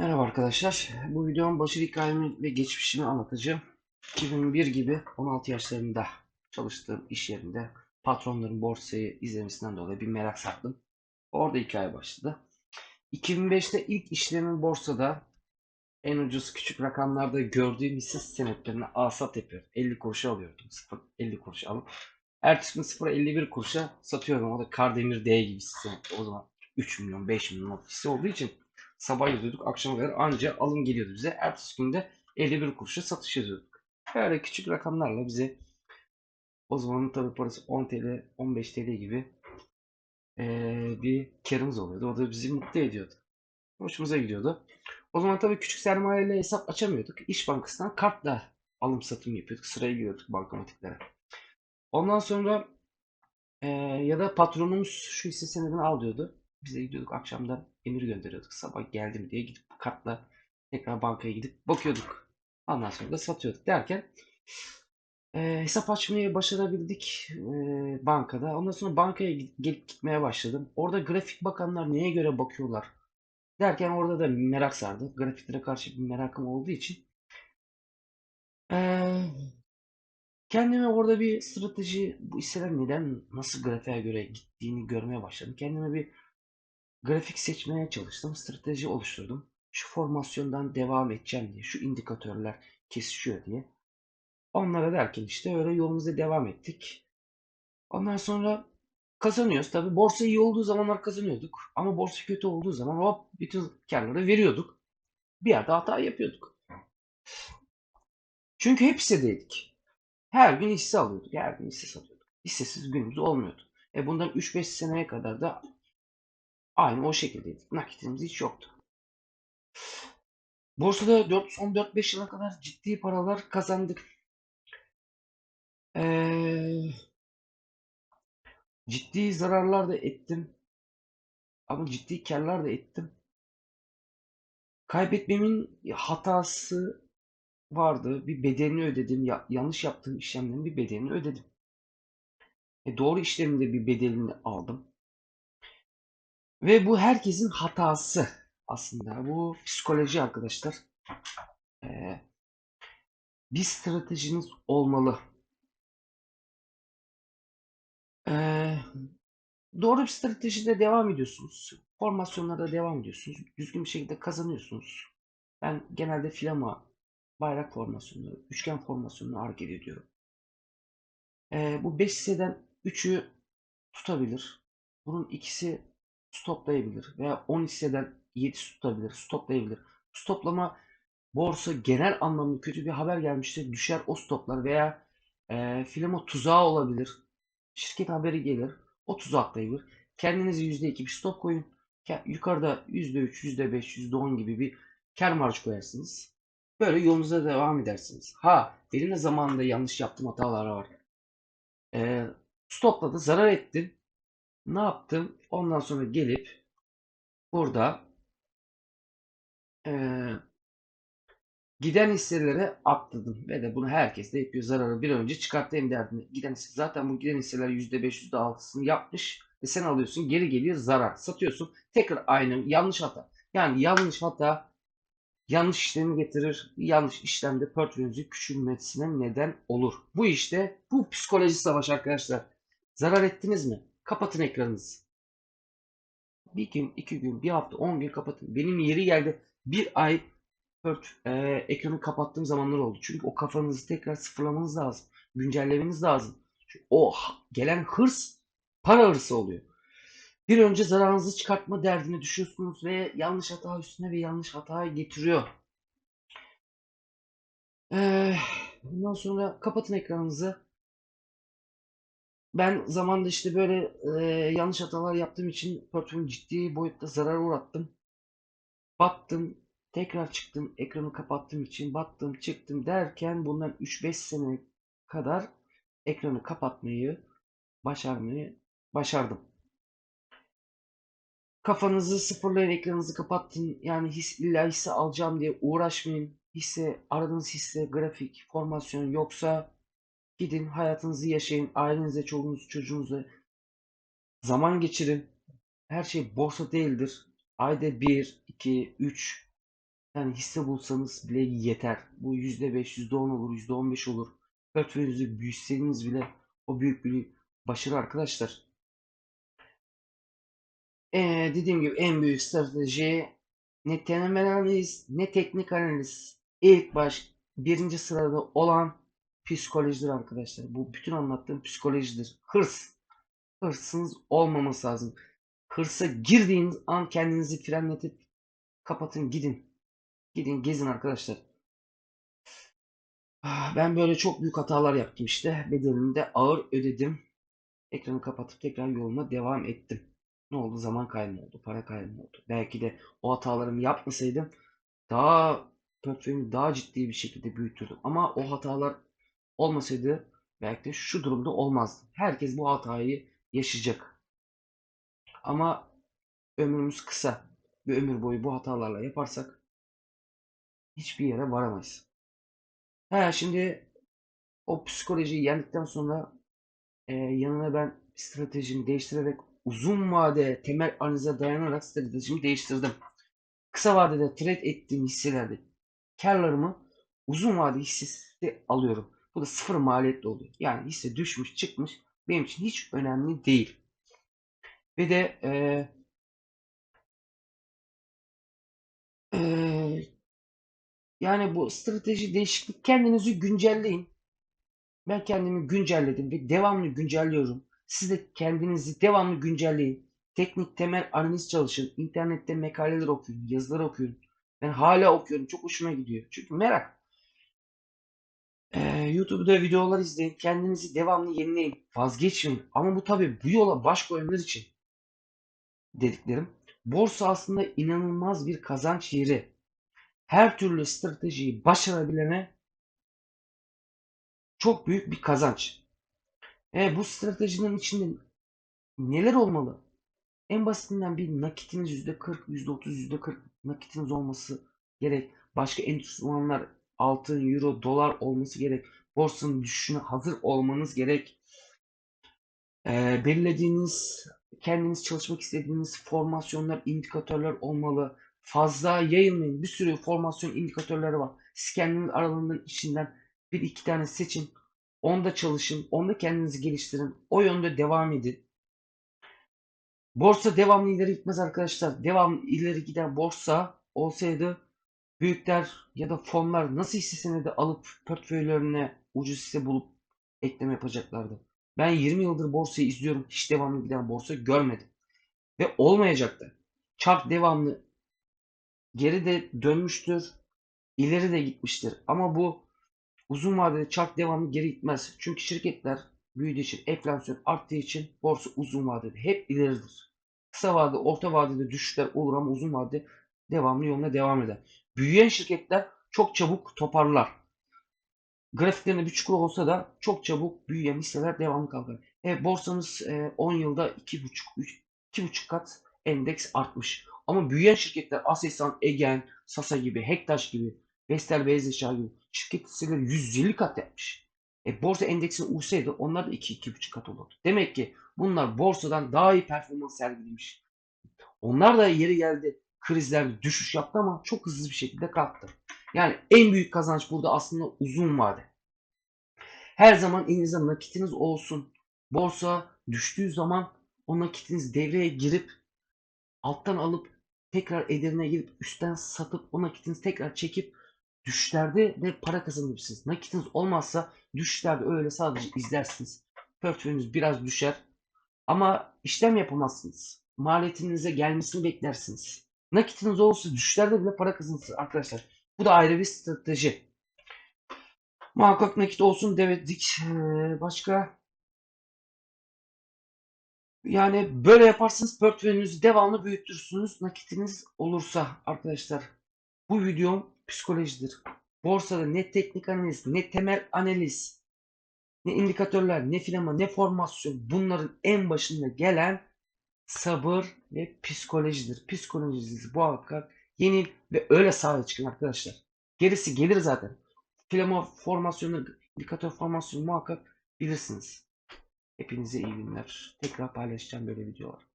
Merhaba arkadaşlar. Bu videonun başı hikayemi ve geçmişimi anlatacağım. 2001 gibi 16 yaşlarında çalıştığım iş yerinde patronların borsayı izlemesinden dolayı bir merak sardım. Orada hikaye başladı. 2005'te ilk işlemim borsada en ucuz küçük rakamlarda gördüğüm hisse senetlerine alsat yapıyorum. 50 kuruşa alıyordum. 0 50 kuruş alıp ertesi gün 0.51 kuruşa satıyorum. O da Kardemir D gibi hisse. O zaman 3 milyon 5 milyon hisse olduğu için Sabah yazıyorduk, akşama kadar anca alım geliyordu bize. Ertesi günde 51 kuruşa satış yazıyorduk. Böyle küçük rakamlarla bize o zamanın tabii parası 10 TL, 15 TL gibi eee, bir karımız oluyordu. O da bizi mutlu ediyordu. Hoşumuza gidiyordu. O zaman tabii küçük sermayeyle hesap açamıyorduk. İş Bankası'ndan kartla alım satım yapıyorduk. Sıraya giriyorduk bankamatiklere. Ondan sonra eee, ya da patronumuz şu hisse senedini al diyordu. Biz de gidiyorduk akşamdan emir gönderiyorduk. Sabah geldim diye gidip kartla tekrar bankaya gidip bakıyorduk. Ondan sonra da satıyorduk derken eee, hesap açmayı başarabildik eee, bankada. Ondan sonra bankaya gelip gitmeye başladım. Orada grafik bakanlar neye göre bakıyorlar derken orada da merak sardı. Grafiklere karşı bir merakım olduğu için eee, kendime orada bir strateji bu hisseler neden nasıl grafiğe göre gittiğini görmeye başladım. Kendime bir grafik seçmeye çalıştım. Strateji oluşturdum. Şu formasyondan devam edeceğim diye. Şu indikatörler kesişiyor diye. Onlara derken işte öyle yolumuza devam ettik. Ondan sonra kazanıyoruz. Tabii borsa iyi olduğu zamanlar kazanıyorduk. Ama borsa kötü olduğu zaman hop bütün karları veriyorduk. Bir yerde hata yapıyorduk. Çünkü hep hissedeydik. Her gün hisse alıyorduk. Her gün hisse satıyorduk. Hissesiz günümüz olmuyordu. E bundan 3-5 seneye kadar da aynı o şekildeydik. Nakitimiz hiç yoktu. Borsada 4, son 4-5 yıla kadar ciddi paralar kazandık. Ee, ciddi zararlar da ettim. Ama ciddi karlar da ettim. Kaybetmemin hatası vardı. Bir bedelini ödedim. Ya- yanlış yaptığım işlemlerin bir bedelini ödedim. E, doğru işlemin de bir bedelini aldım. Ve bu herkesin hatası aslında. Bu psikoloji arkadaşlar. Ee, bir stratejiniz olmalı. Ee, doğru bir stratejide devam ediyorsunuz. Formasyonlarda devam ediyorsunuz. Düzgün bir şekilde kazanıyorsunuz. Ben genelde filama, bayrak formasyonu, üçgen formasyonunu hareket ediyorum. Ee, bu 5 hisseden 3'ü tutabilir. Bunun ikisi stoplayabilir. Veya 10 hisseden 7'si tutabilir, stoplayabilir. Stoplama borsa genel anlamda kötü bir haber gelmiştir. Düşer o stoplar veya e, filama tuzağı olabilir. Şirket haberi gelir. O tuzaklayabilir. Kendinize %2 bir stop koyun. Yukarıda %3, %5, %10 gibi bir kar marjı koyarsınız. Böyle yolunuza devam edersiniz. Ha, benim de zamanında yanlış yaptığım hatalar var. E, stopladı, zarar ettim. Ne yaptım? Ondan sonra gelip burada e, Giden hisselere atladım ve de bunu herkes de yapıyor. Zararı bir önce çıkartayım derdine. Giden hisse zaten bu giden hisseler %5 %6'sını yapmış ve sen alıyorsun geri geliyor zarar. Satıyorsun tekrar aynı yanlış hata. Yani yanlış hata yanlış işlemi getirir. Yanlış işlemde portföyünüzün küçülmesine neden olur. Bu işte bu psikoloji savaşı arkadaşlar. Zarar ettiniz mi? Kapatın ekranınızı. Bir gün, iki gün, bir hafta, on gün kapatın. Benim yeri geldi bir ay Pört, e, ekranı kapattığım zamanlar oldu. Çünkü o kafanızı tekrar sıfırlamanız lazım. Güncellemeniz lazım. Çünkü o gelen hırs para hırsı oluyor. Bir önce zararınızı çıkartma derdine düşüyorsunuz ve yanlış hata üstüne ve yanlış hataya getiriyor. Ee, bundan sonra kapatın ekranınızı. Ben zamanında işte böyle e, yanlış hatalar yaptığım için portföyümü ciddi boyutta zarar uğrattım. Battım, tekrar çıktım, ekranı kapattığım için battım, çıktım derken bundan 3-5 sene kadar ekranı kapatmayı başarmayı başardım. Kafanızı sıfırlayın, ekranınızı kapattın. Yani his, illa hisse alacağım diye uğraşmayın. Hisse, aradığınız hisse, grafik, formasyon yoksa gidin hayatınızı yaşayın. Ailenize, çoluğunuz, çocuğunuzla zaman geçirin. Her şey borsa değildir. Ayda 1, 2, 3 Yani hisse bulsanız bile yeter. Bu %5, %10 olur, %15 olur. Portföyünüzü büyütseniz bile o büyük bir başarı arkadaşlar. Ee, dediğim gibi en büyük strateji ne temel analiz ne teknik analiz. İlk baş birinci sırada olan psikolojidir arkadaşlar. Bu bütün anlattığım psikolojidir. Hırs. Hırsınız olmaması lazım. Hırsa girdiğiniz an kendinizi frenletip kapatın gidin. Gidin gezin arkadaşlar. Ah, Ben böyle çok büyük hatalar yaptım işte. Bedelini de ağır ödedim. Ekranı kapatıp tekrar yoluma devam ettim. Ne oldu? Zaman kaybı oldu. Para kaybı oldu. Belki de o hatalarımı yapmasaydım daha portföyümü daha ciddi bir şekilde büyütürdüm. Ama o hatalar olmasaydı belki de şu durumda olmazdı. Herkes bu hatayı yaşayacak. Ama ömrümüz kısa. Bir ömür boyu bu hatalarla yaparsak hiçbir yere varamayız. Ha şimdi o psikolojiyi yendikten sonra e, yanına ben stratejimi değiştirerek uzun vade temel analize dayanarak stratejimi değiştirdim. Kısa vadede trade ettiğim hisselerde karlarımı uzun vade hissesi alıyorum. Bu da sıfır maliyetli oluyor. Yani hisse düşmüş çıkmış benim için hiç önemli değil. Ve de e, e, yani bu strateji değişiklik kendinizi güncelleyin. Ben kendimi güncelledim ve devamlı güncelliyorum. Siz de kendinizi devamlı güncelleyin. Teknik temel analiz çalışın. İnternette makaleler okuyun, yazılar okuyun. Ben hala okuyorum. Çok hoşuma gidiyor. Çünkü merak. YouTube'da videolar izleyin. Kendinizi devamlı yenileyin. Vazgeçmeyin. Ama bu tabii bu yola baş koyanlar için dediklerim. Borsa aslında inanılmaz bir kazanç yeri. Her türlü stratejiyi başarabilene çok büyük bir kazanç. E, bu stratejinin içinde neler olmalı? En basitinden bir nakitiniz %40, %30, %40 nakitiniz olması gerek. Başka enstrümanlar altın, euro, dolar olması gerek. Borsanın düşüşüne hazır olmanız gerek. E, belirlediğiniz, kendiniz çalışmak istediğiniz formasyonlar, indikatörler olmalı. Fazla yayılmayın. Bir sürü formasyon indikatörleri var. Siz kendiniz aralarından içinden bir iki tane seçin. Onda çalışın. Onda kendinizi geliştirin. O yönde devam edin. Borsa devamlı ileri gitmez arkadaşlar. Devamlı ileri giden borsa olsaydı büyükler ya da fonlar nasıl hissesini de alıp portföylerine ucuz hisse bulup ekleme yapacaklardı. Ben 20 yıldır borsayı izliyorum. Hiç devamlı giden borsa görmedim. Ve olmayacaktı. Çark devamlı geri de dönmüştür. ileri de gitmiştir. Ama bu uzun vadede çark devamlı geri gitmez. Çünkü şirketler büyüdüğü için, enflasyon arttığı için borsa uzun vadede hep ileridir. Kısa vadede, orta vadede düşüşler olur ama uzun vadede devamlı yoluna devam eder. Büyüyen şirketler çok çabuk toparlar. Grafiklerinde bir çukur olsa da çok çabuk büyüyen hisseler devamlı kalkar. E, borsamız e, 10 yılda 2,5 2,5 kat endeks artmış. Ama büyüyen şirketler Aselsan, Egen, Sasa gibi, Hektaş gibi, Vestel Beyaz Eşya gibi şirket hisseleri 150 kat yapmış. E, borsa endeksine uysaydı onlar da 2-2,5 kat olurdu. Demek ki bunlar borsadan daha iyi performans sergilemiş. Onlar da yeri geldi krizlerde düşüş yaptı ama çok hızlı bir şekilde kalktı. Yani en büyük kazanç burada aslında uzun vade. Her zaman elinizde nakitiniz olsun. Borsa düştüğü zaman o nakitiniz devreye girip alttan alıp tekrar ederine girip üstten satıp o nakitinizi tekrar çekip düşüşlerde de para kazanabilirsiniz. Nakitiniz olmazsa düşüşlerde öyle sadece izlersiniz. Portföyünüz biraz düşer ama işlem yapamazsınız. Maliyetinize gelmesini beklersiniz. Nakitiniz olursa düşüşlerde bile para kazanırsınız arkadaşlar. Bu da ayrı bir strateji. Muhakkak nakit olsun dedik. Ee, başka yani böyle yaparsanız portföyünüzü devamlı büyütürsünüz. Nakitiniz olursa arkadaşlar. Bu videom psikolojidir. Borsada ne teknik analiz, ne temel analiz, ne indikatörler, ne filama, ne formasyon bunların en başında gelen sabır ve psikolojidir. Psikolojinizi muhakkak yenil ve öyle sahaya çıkın arkadaşlar. Gerisi gelir zaten. Filama formasyonu, indikatör formasyonu muhakkak bilirsiniz. Hepinize iyi günler. Tekrar paylaşacağım böyle videolar.